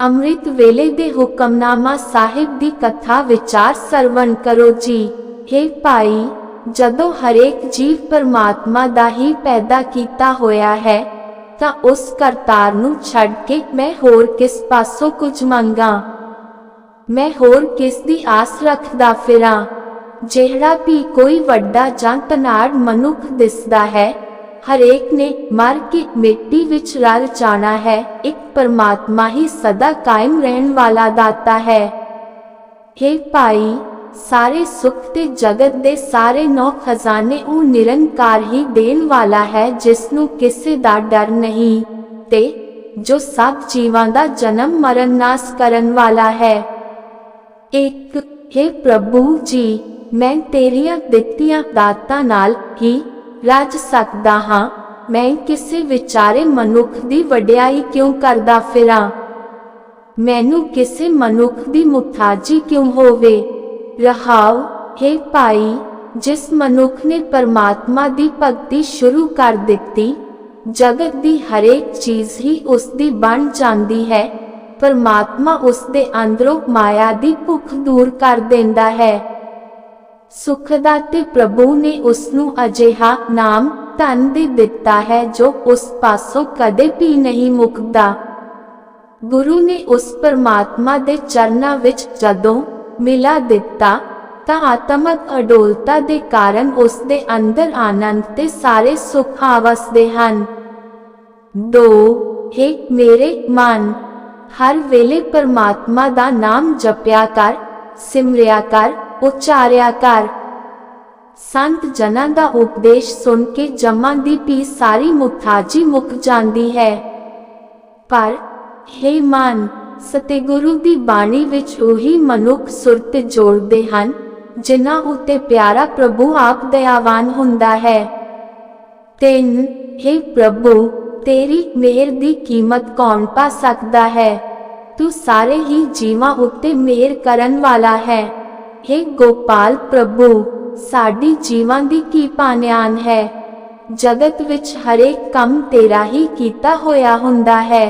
ਅੰਮ੍ਰਿਤ ਵੇਲੇ ਦੇ ਹੁਕਮਨਾਮਾ ਸਾਹਿਬ ਦੀ ਕਥਾ ਵਿਚਾਰ ਸਰਵਣ ਕਰੋ ਜੀ। हे ਭਾਈ, ਜਦੋਂ ਹਰੇਕ ਜੀਵ ਪਰਮਾਤਮਾ ਦਾ ਹੀ ਪੈਦਾ ਕੀਤਾ ਹੋਇਆ ਹੈ, ਤਾਂ ਉਸ ਕਰਤਾਰ ਨੂੰ ਛੱਡ ਕੇ ਮੈਂ ਹੋਰ ਕਿਸ ਪਾਸੋਂ ਕੁਝ ਮੰਗਾ? ਮੈਂ ਹੋਰ ਕਿਸ ਦੀ ਆਸ ਰੱਖਦਾ ਫਿਰਾਂ? ਜਿਹੜਾ ਵੀ ਕੋਈ ਵੱਡਾ ਜਾਂ ਤਨਾੜ ਮਨੁੱਖ ਦਿਸਦਾ ਹੈ, ਹਰੇਕ ਨੇ ਮਰ ਕੇ ਮਿੱਟੀ ਵਿੱਚ ਰਲ ਜਾਣਾ ਹੈ, ਇੱਕ ਪਰਮਾਤਮਾ ਹੀ ਸਦਾ ਕਾਇਮ ਰਹਿਣ ਵਾਲਾ ਦਾਤਾ ਹੈ हे ਭਾਈ ਸਾਰੇ ਸੁੱਖ ਤੇ ਜਗਤ ਦੇ ਸਾਰੇ ਨੌ ਖਜ਼ਾਨੇ ਉਹ ਨਿਰੰਕਾਰ ਹੀ ਦੇਣ ਵਾਲਾ ਹੈ ਜਿਸ ਨੂੰ ਕਿਸੇ ਦਾ ਡਰ ਨਹੀਂ ਤੇ ਜੋ ਸਭ ਜੀਵਾਂ ਦਾ ਜਨਮ ਮਰਨ ਨਾਸ ਕਰਨ ਵਾਲਾ ਹੈ ਇੱਕ हे ਪ੍ਰਭੂ ਜੀ ਮੈਂ ਤੇਰੀਆਂ ਦਿੱਤੀਆਂ ਦਾਤਾਂ ਨਾਲ ਹੀ ਰਾਜ ਸਕਦਾ ਹਾਂ ਮੈਂ ਕਿਸੇ ਵਿਚਾਰੇ ਮਨੁੱਖ ਦੀ ਵਡਿਆਈ ਕਿਉਂ ਕਰਦਾ ਫਿਰਾਂ? ਮੈਨੂੰ ਕਿਸੇ ਮਨੁੱਖ ਦੀ ਮੁਤਾਜੀ ਕਿਉਂ ਹੋਵੇ? ਰਹਾਉ, ਹੈ ਭਾਈ, ਜਿਸ ਮਨੁੱਖ ਨੇ ਪਰਮਾਤਮਾ ਦੀ ਭਗਤੀ ਸ਼ੁਰੂ ਕਰ ਦਿੱਤੀ, ਜਗਤ ਦੀ ਹਰੇਕ ਚੀਜ਼ ਹੀ ਉਸ ਦੀ ਬਣ ਜਾਂਦੀ ਹੈ, ਪਰਮਾਤਮਾ ਉਸ ਦੇ ਅੰਦਰੋਂ ਮਾਇਆ ਦੀ ਭੁੱਖ ਦੂਰ ਕਰ ਦਿੰਦਾ ਹੈ। ਸੁਖਦਾ ਤੇ ਪ੍ਰਭੂ ਨੇ ਉਸ ਨੂੰ ਅਜਿਹਾ ਨਾਮ ਧਨ ਦੇ ਦਿੱਤਾ ਹੈ ਜੋ ਉਸ ਪਾਸੋਂ ਕਦੇ ਵੀ ਨਹੀਂ ਮੁੱਕਦਾ। ਗੁਰੂ ਨੇ ਉਸ ਪਰਮਾਤਮਾ ਦੇ ਚਰਨਾਂ ਵਿੱਚ ਜਦੋਂ ਮਿਲਾ ਦਿੱਤਾ, ਤਾਂ ਆਤਮਕ ਅਡੋਲਤਾ ਦੇ ਕਾਰਨ ਉਸ ਦੇ ਅੰਦਰ ਆਨੰਦ ਤੇ ਸਾਰੇ ਸੁੱਖ ਆਵਸਦੇ ਹਨ। ਦੋ, ਹੈ ਮੇਰੇ ਮਨ, ਹਰ ਵੇਲੇ ਪਰਮਾਤਮਾ ਦਾ ਨਾਮ ਜਪਿਆ ਕਰ, ਸਿਮਰਿਆ ਕਰ, ਉਚਾਰਿਆ ਕਰ। ਸੰਤ ਜਨਾਂ ਦਾ ਉਪਦੇਸ਼ ਸੁਣ ਕੇ ਜਮਾਂ ਦੀ ਪੀ ਸਾਰੀ ਮੁਖਾਜੀ ਮੁੱਕ ਜਾਂਦੀ ਹੈ। ਪਰ, ਹੇ ਮਨ, ਸਤਿਗੁਰੂ ਦੀ ਬਾਣੀ ਵਿੱਚ ਉਹੀ ਮਨੁੱਖ ਸੁਰਤ ਜੋੜਦੇ ਹਨ, ਜਿਨ੍ਹਾਂ ਉਤੇ ਪਿਆਰਾ ਪ੍ਰਭੂ ਆਪ ਦਇਆਵਾਨ ਹੁੰਦਾ ਹੈ। ਤਿੰਨ, ਹੇ ਪ੍ਰਭੂ, ਤੇਰੀ ਮਿਹਰ ਦੀ ਕੀਮਤ ਕੌਣ ਪਾ ਸਕਦਾ ਹੈ? ਤੂੰ ਸਾਰੇ ਹੀ ਜੀਵਾਂ ਉਤੇ ਮਿਹਰ ਕਰਨ ਵਾਲਾ ਹੈ। ਹੇ ਗੋਪਾਲ ਪ੍ਰਭੂ ਸਾਡੀ ਜੀਵਾਂ ਦੀ ਕੀ ਪਾਨਿਆਨ ਹੈ? ਜਗਤ ਵਿੱਚ ਹਰੇਕ ਕੰਮ ਤੇਰਾ ਹੀ ਕੀਤਾ ਹੋਇਆ ਹੁੰਦਾ ਹੈ।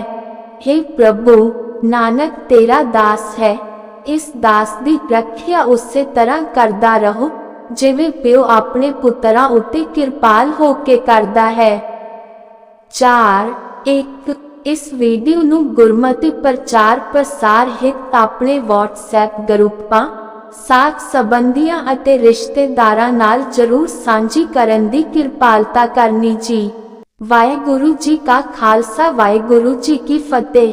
हे ਪ੍ਰਭੂ, ਨਾਨਕ ਤੇਰਾ ਦਾਸ ਹੈ। ਇਸ ਦਾਸ ਦੀ ਰੱਖਿਆ ਉਸੇ ਤਰ੍ਹਾਂ ਕਰਦਾ ਰਹੋ, ਜਿਵੇਂ ਪਿਓ ਆਪਣੇ ਪੁੱਤਰਾਂ ਉੱਤੇ ਕਿਰਪਾਲ ਹੋ ਕੇ ਕਰਦਾ ਹੈ। 4 ਇੱਕ, ਇਸ ਵੀਡੀਓ ਨੂੰ ਗੁਰਮਤਿ ਪ੍ਰਚਾਰ ਪ੍ਰਸਾਰ ਹਿੱਤ ਆਪਣੇ WhatsApp ਗਰੁੱਪਾਂ ਸਾਥ ਸੰਬੰਧੀਆਂ ਅਤੇ ਰਿਸ਼ਤੇਦਾਰਾਂ ਨਾਲ ਜਰੂਰ ਸਾਂਝੀ ਕਰਨ ਦੀ ਕਿਰਪਾਲਤਾ ਕਰਨੀ ਜੀ। ਵਾਹਿਗੁਰੂ ਜੀ ਕਾ ਖਾਲਸਾ, ਵਾਹਿਗੁਰੂ ਜੀ ਕੀ ਫਤਿਹ।